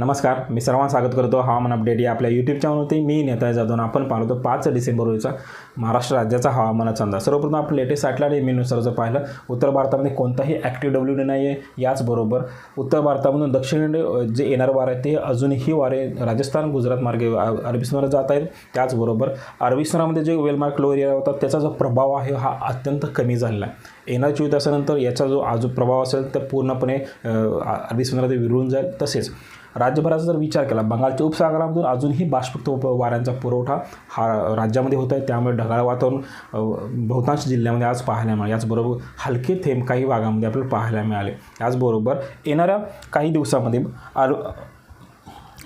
नमस्कार मी सर्वांना स्वागत करतो. हवामान अपडेट या आपल्या यूट्यूब चॅनलवरती मी नेता जाधव आणि आपण पाहतो पाच डिसेंबर रोजीचा महाराष्ट्र राज्याचा हवामानाचा अंदाज. सर्वप्रथम आपण लेटेस्ट सॅटलाईट इम्युनुसार जर पाहिलं. उत्तर भारतामध्ये कोणताही ॲक्टिव्ह डब्ल्यू डी नाही आहे याचबरोबर उत्तर भारतामधून दक्षिण जे येणारे वारे आहेत ते अजूनही वारे राजस्थान गुजरात मार्गे अरबी समुद्रात जात आहेत. त्याचबरोबर अरबी समुद्रामध्ये जे वेलमार्क लो एरिया होता त्याचा जो प्रभाव आहे हा अत्यंत कमी झालेला आहे. येणार चोवीस तासानंतर याचा जो आजू प्रभाव असेल तर पूर्णपणे अरबी समुद्रात विरळून जाईल. तसेच राज्यभराचा जर विचार केला बंगालच्या उपसागरामधून अजूनही बाष्पक्त वाऱ्यांचा पुरवठा हा राज्यामध्ये होत आहे. त्यामुळे ढगाळ वातावरण बहुतांश जिल्ह्यामध्ये आज पाहायला मिळाले. याचबरोबर हलके थेंब काही भागामध्ये आपल्याला पाहायला मिळाले. याचबरोबर येणाऱ्या काही दिवसामध्ये आर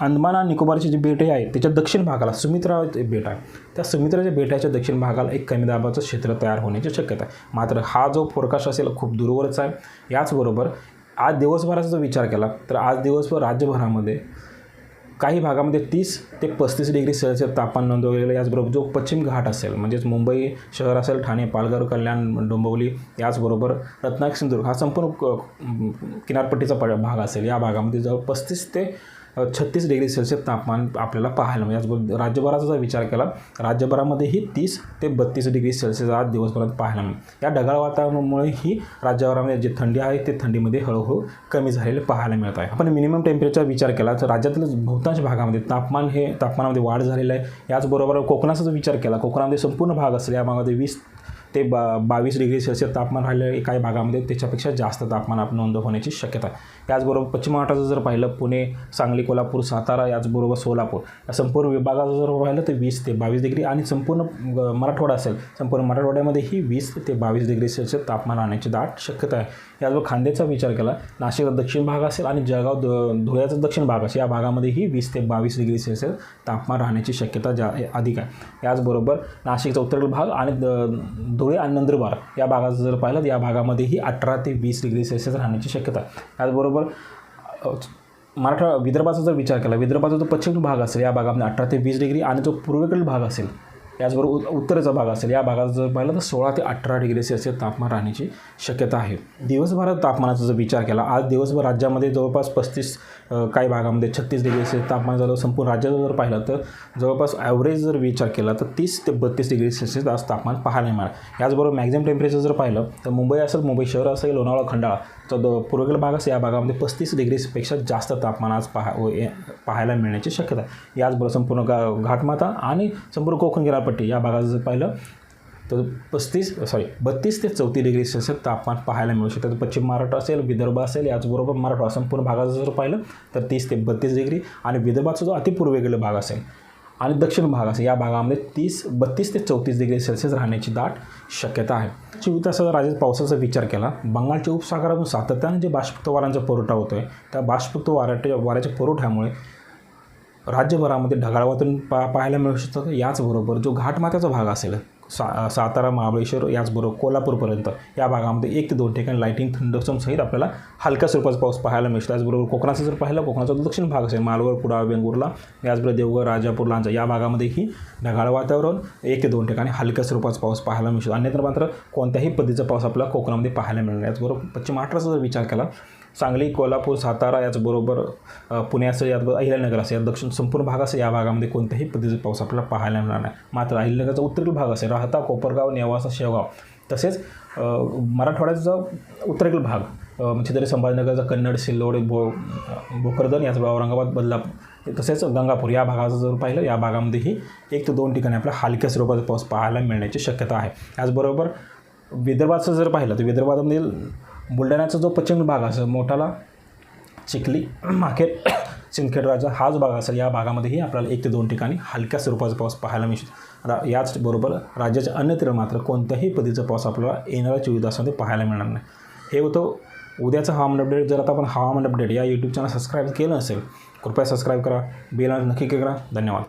अंदमान आणि निकोबारची जी बेटे आहे त्याच्या दक्षिण भागाला सुमित्रा बेट आहे. त्या सुमित्राच्या बेटाच्या दक्षिण भागाला एक कमी दाबाचं क्षेत्र तयार होण्याची शक्यता आहे. मात्र हा जो फोरकास्ट असेल खूप दूरवरचा आहे. याचबरोबर आज दिवसभराचा जर विचार केला तर आज दिवसभर राज्यभरामध्ये काही भागामध्ये तीस ते पस्तीस डिग्री सेल्सिअस तापमान नोंदवलेलं याचबरोबर जो पश्चिम घाट असेल म्हणजेच मुंबई शहर असेल ठाणे पालघर कल्याण डोंबिवली याचबरोबर रत्नागिरी सिंधुदुर्ग हा संपूर्ण किनारपट्टीचा प- भाग असेल. या भागामध्ये जवळ पस्तीस ते छत्तीस डिग्री सेल्सिअस तापमान आपल्याला पाहायला म्हणजे याचबरोबर राज्यभराचा जर विचार केला राज्यभरामध्येही तीस ते बत्तीस डिग्री सेल्सिअस आज दिवसभरात पाहायला मिळेल. या ढगाळ वातावरणामुळे ही राज्यभरामध्ये जी थंडी आहे ते थंडीमध्ये हळूहळू कमी झालेले पाहायला मिळत आहे. आपण मिनिमम टेम्परेचर विचार केला तर राज्यातील बहुतांश भागामध्ये तापमान हे तापमानामध्ये वाढ झालेलं आहे. याचबरोबर कोकणाचा जर विचार केला कोकणामध्ये संपूर्ण भाग असेल या भागामध्ये वीस ते बा बावीस डिग्री सेल्सिअस तापमान राहिलं काही भागामध्ये त्याच्यापेक्षा जास्त तापमान आपण नोंद होण्याची शक्यता आहे. त्याचबरोबर पश्चिम महाराष्ट्राचं जर पाहिलं पुणे सांगली कोल्हापूर सातारा याचबरोबर सोलापूर या संपूर्ण विभागाचं जर पाहिलं तर वीस ते बावीस डिग्री आणि संपूर्ण मराठवाडा असेल संपूर्ण मराठवाड्यामध्येही वीस ते बावीस डिग्री सेल्सिअस तापमान राहण्याची दाट शक्यता आहे. याचबरोबर खांद्याचा विचार केला नाशिकचा दक्षिण भाग असेल आणि जळगाव धुळ्याचा दक्षिण भाग असेल या भागामध्येही वीस ते बावीस डिग्री सेल्सिअस तापमान राहण्याची शक्यता जा अधिक आहे. याचबरोबर नाशिकचा उत्तरेकडील भाग आणि द- धुळे आणि नंदुरबार या भागाचं जर पाहिलं तर या भागामध्येही अठरा ते वीस डिग्री सेल्सिअस राहण्याची शक्यता त्याचबरोबर मराठा विदर्भाचा जर विचार केला विदर्भाचा जो पश्चिम भाग असेल या भागामध्ये अठरा ते वीस डिग्री आणि जो पूर्वेकडील भाग असेल याचबरोबर उत्तरेचा भाग असेल या भागात जर पाहिलं तर सोळा ते अठरा डिग्री सेल्सिअस तापमान राहण्याची शक्यता आहे. दिवसभरात तापमानाचा जर विचार केला आज दिवसभर राज्यामध्ये जवळपास पस्तीस काही भागामध्ये छत्तीस डिग्री सेल्सिअस तापमान झालं संपूर्ण राज्याचं जर पाहिलं तर जवळपास ॲव्हरेज जर विचार केला तर तीस ते बत्तीस डिग्री सेल्सिअस आज तापमान पाहायला मिळालं याचबरोबर मॅक्झिमम टेम्परेचर जर पाहिलं तर मुंबई असेल मुंबई शहर असेल लोणावळा खंडाळा तर पूर्वेकडील भाग असेल या भागामध्ये पस्तीस डिग्रीपेक्षा जास्त तापमान आज पाहा पाहायला मिळण्याची शक्यता आहे. याचबरोबर संपूर्ण गा घाटमाता आणि संपूर्ण कोकण किनारपट्टी या भागात जर पाहिलं तर पस्तीस सॉरी बत्तीस ते चौतीस डिग्री सेल्सिअस तापमान पाहायला मिळू शकतं. पश्चिम महाराष्ट्र असेल विदर्भ असेल याचबरोबर मराठवाडा संपूर्ण भागाचं जर पाहिलं तर तीस ते बत्तीस डिग्री आणि विदर्भाचा जो अतिपूर्वेकडील भाग असेल आणि दक्षिण भाग असेल या भागामध्ये तीस बत्तीस ते चौतीस डिग्री सेल्सिअस राहण्याची दाट शक्यता आहे. चोवीस तासाचा राज्यात पावसाचा विचार केला. बंगालच्या उपसागरातून सातत्याने जे बाष्पक्त वाऱ्यांचा पुरवठा होतो आहे त्या बाष्पक्त वाऱ्याच्या वाऱ्याच्या पुरवठ्यामुळे राज्यभरामध्ये ढगाळ वातावरण पा पाहायला मिळू शकतं. याचबरोबर जो घाटमाथ्याचा भाग असेल सा सातारा महाबळेश्वर याचबरोबर कोल्हापूरपर्यंत. या भागामध्ये एक ते दोन ठिकाणी लाईटिंग थंडसम सहित आपल्याला हलक्या स्वरूपाचा पाऊस पाहायला मिळतो. त्याचबरोबर कोकणाचं जर पाहिलं कोकणाचा दक्षिण भाग असेल मालवण कुडाळ वेंगुर्ला याचबरोबर देवगड राजापूर लांजा या भागामध्येही ढगाळ वातावरण एक ते दोन ठिकाणी हलक्या स्वरूपाचा पाऊस पाहायला मिळतो. अन्यत्र मात्र कोणत्याही पद्धतीचा पाऊस आपल्याला कोकणामध्ये पाहायला मिळणार याचबरोबर पश्चिम महाराष्ट्राचा जर विचार केला सांगली कोल्हापूर सातारा याचबरोबर पुण्याचं पुणे याचबरोबर अहिल्यानगर असं या दक्षिण संपूर्ण भाग असं या भागामध्ये कोणत्याही पद्धतीचा पाऊस आपल्याला पाहायला मिळणार नाही. मात्र अहिल्यानगरचा उत्तरेकडील भाग असेल राहता कोपरगाव नेवासा शेवगाव तसेच मराठवाड्याचा उत्तरेकडील भाग म्हणजे तरी संभाजीनगरचा कन्नड सिल्लोड भो भोकरदन याचबरोबर औरंगाबाद बदलापूर तसेच गंगापूर या भागाचं जर पाहिलं या भागामध्येही एक ते दोन ठिकाणी आपल्याला हलक्या स्वरूपाचा पाऊस पाहायला मिळण्याची शक्यता आहे. याचबरोबर विदर्भाचं जर पाहिलं तर विदर्भामधील बुलढाण्याचा जो पश्चिम भाग असेल मोठाला चिखली माखेर सिंदखेडराजा हाच भाग असेल या भागामध्येही आपल्याला एक ते दोन ठिकाणी हलक्या स्वरूपाचा पाऊस पाहायला मिळतो रा याचबरोबर राज्याच्या अन्यत्र मात्र कोणत्याही पद्धतीचा पाऊस आपल्याला येणाऱ्या चोवीस तासामध्ये पाहायला मिळणार नाही. हे होतं उद्याचं हवामान अपडेट जर आता आपण हवामान अपडेट या यूट्यूब चॅनल सबस्क्राईब केलं असेल कृपया सबस्क्राईब करा बेल नक्की करा. धन्यवाद.